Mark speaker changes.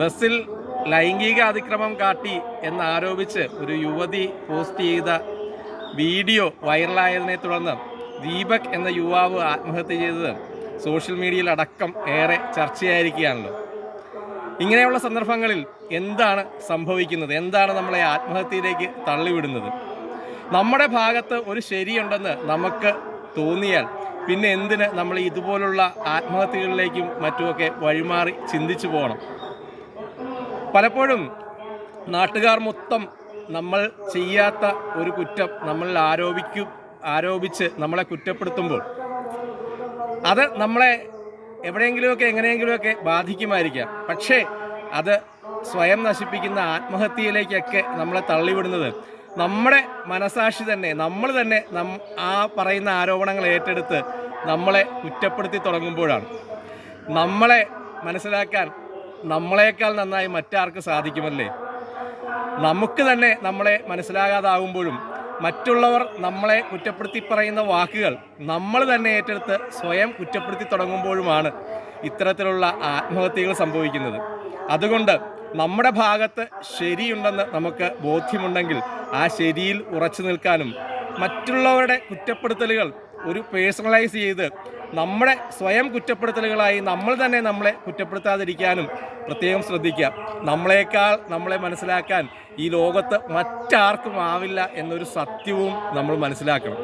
Speaker 1: ബസ്സിൽ ലൈംഗിക അതിക്രമം കാട്ടി എന്നാരോപിച്ച് ഒരു യുവതി പോസ്റ്റ് ചെയ്ത വീഡിയോ വൈറലായതിനെ തുടർന്ന് ദീപക് എന്ന യുവാവ് ആത്മഹത്യ ചെയ്തത് സോഷ്യൽ മീഡിയയിൽ അടക്കം ഏറെ ചർച്ചയായിരിക്കുകയാണല്ലോ. ഇങ്ങനെയുള്ള സന്ദർഭങ്ങളിൽ എന്താണ് സംഭവിക്കുന്നത്? എന്താണ് നമ്മളെ ആത്മഹത്യയിലേക്ക് തള്ളിവിടുന്നത്? നമ്മുടെ ഭാഗത്ത് ഒരു ശരിയുണ്ടെന്ന് നമുക്ക് തോന്നിയാൽ പിന്നെ എന്തിന് നമ്മൾ ഇതുപോലുള്ള ആത്മഹത്യകളിലേക്കും മറ്റുമൊക്കെ വഴിമാറി ചിന്തിച്ചു പോകണം? പലപ്പോഴും നാട്ടുകാർ മൊത്തം നമ്മൾ ചെയ്യാത്ത ഒരു കുറ്റം നമ്മളിൽ ആരോപിക്കും ആരോപിച്ച് നമ്മളെ കുറ്റപ്പെടുത്തുമ്പോൾ അത് നമ്മളെ എവിടെയെങ്കിലുമൊക്കെ എങ്ങനെയെങ്കിലുമൊക്കെ ബാധിക്കുമായിരിക്കാം. പക്ഷേ അത് സ്വയം നശിപ്പിക്കുന്ന ആത്മഹത്യയിലേക്കൊക്കെ നമ്മളെ തള്ളിവിടുന്നത് നമ്മുടെ മനസാക്ഷി തന്നെ നമ്മൾ തന്നെ നം ആ പറയുന്ന ആരോപണങ്ങൾ ഏറ്റെടുത്ത് നമ്മളെ കുറ്റപ്പെടുത്തി തുടങ്ങുമ്പോഴാണ്. നമ്മളെ മനസ്സിലാക്കാൻ നമ്മളെക്കാൾ നന്നായി മറ്റാർക്ക് സാധിക്കുമല്ലേ? നമുക്ക് തന്നെ നമ്മളെ മനസ്സിലാകാതാകുമ്പോഴും മറ്റുള്ളവർ നമ്മളെ കുറ്റപ്പെടുത്തി പറയുന്ന വാക്കുകൾ നമ്മൾ തന്നെ ഏറ്റെടുത്ത് സ്വയം കുറ്റപ്പെടുത്തി തുടങ്ങുമ്പോഴുമാണ് ഇത്തരത്തിലുള്ള ആത്മഹത്യകൾ സംഭവിക്കുന്നത്. അതുകൊണ്ട് നമ്മുടെ ഭാഗത്ത് ശരിയുണ്ടെന്ന് നമുക്ക് ബോധ്യമുണ്ടെങ്കിൽ ആ ശരിയിൽ ഉറച്ചു നിൽക്കാനും മറ്റുള്ളവരുടെ കുറ്റപ്പെടുത്തലുകൾ ഒരു പേഴ്സണലൈസ് ചെയ്ത് നമ്മുടെ സ്വയം കുറ്റപ്പെടുത്തലുകളായി നമ്മൾ തന്നെ നമ്മളെ കുറ്റപ്പെടുത്താതിരിക്കാനും പ്രത്യേകം ശ്രദ്ധിക്കുക. നമ്മളെക്കാൾ നമ്മളെ മനസ്സിലാക്കാൻ ഈ ലോകത്ത് മറ്റാർക്കും ആവില്ല എന്നൊരു സത്യവും നമ്മൾ മനസ്സിലാക്കണം.